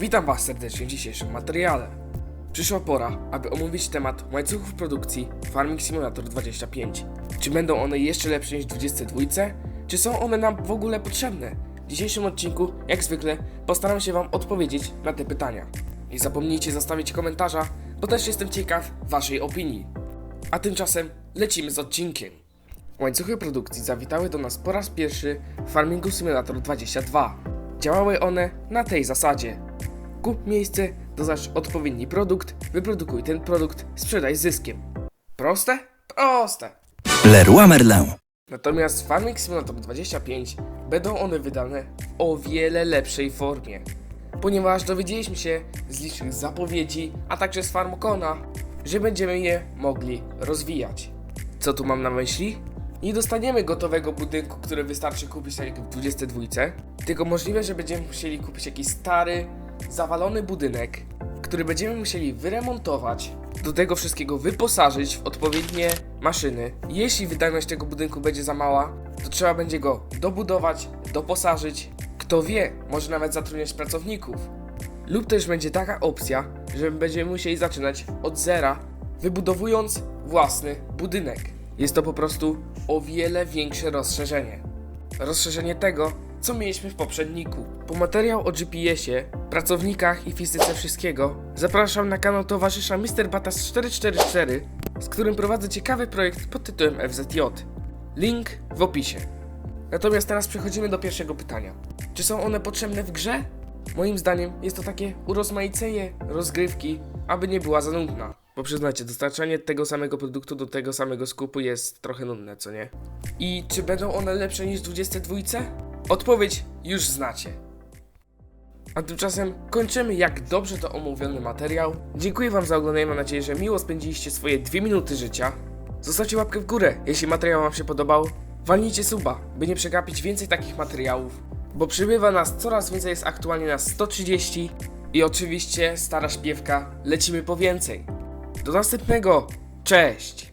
Witam Was serdecznie w dzisiejszym materiale. Przyszła pora, aby omówić temat łańcuchów produkcji Farming Simulator 25. Czy będą one jeszcze lepsze niż w 22? Czy są one nam w ogóle potrzebne? W dzisiejszym odcinku, jak zwykle, postaram się Wam odpowiedzieć na te pytania. Nie zapomnijcie zostawić komentarza, bo też jestem ciekaw Waszej opinii. A tymczasem lecimy z odcinkiem. Łańcuchy produkcji zawitały do nas po raz pierwszy w Farmingu Simulator 22. Działały one na tej zasadzie. Kup miejsce, doznacz odpowiedni produkt, wyprodukuj ten produkt, sprzedaj z zyskiem. Proste? Proste. Leroy Merlin. Natomiast Farming Simulator 25 będą one wydane w o wiele lepszej formie. Ponieważ dowiedzieliśmy się z licznych zapowiedzi, a także z Farmcona, że będziemy je mogli rozwijać. Co tu mam na myśli? Nie dostaniemy gotowego budynku, który wystarczy kupić tak jak w 22, tylko możliwe, że będziemy musieli kupić jakiś stary, zawalony budynek, który będziemy musieli wyremontować, do tego wszystkiego wyposażyć w odpowiednie maszyny. Jeśli wydajność tego budynku będzie za mała, to trzeba będzie go dobudować, doposażyć. Kto wie, może nawet zatrudniać pracowników. Lub też będzie taka opcja, że będziemy musieli zaczynać od zera, wybudowując własny budynek. Jest to po prostu o wiele większe rozszerzenie. Rozszerzenie tego, co mieliśmy w poprzedniku. Po materiał o GPS-ie, pracownikach i fizyce wszystkiego, zapraszam na kanał towarzysza Mr. Batas 444, z którym prowadzę ciekawy projekt pod tytułem FZJ. Link w opisie. Natomiast teraz przechodzimy do pierwszego pytania. Czy są one potrzebne w grze? Moim zdaniem jest to takie urozmaicenie rozgrywki, aby nie była za nudna. Bo przyznajcie, dostarczanie tego samego produktu do tego samego skupu jest trochę nudne, co nie? I czy będą one lepsze niż w 22? Odpowiedź już znacie. A tymczasem kończymy jak dobrze to omówiony materiał. Dziękuję Wam za oglądanie, mam nadzieję, że miło spędziliście swoje dwie minuty życia. Zostawcie łapkę w górę, jeśli materiał Wam się podobał. Walnijcie suba, by nie przegapić więcej takich materiałów, bo przybywa nas coraz więcej, jest aktualnie nas 130 i oczywiście stara śpiewka, lecimy po więcej. Do następnego, cześć!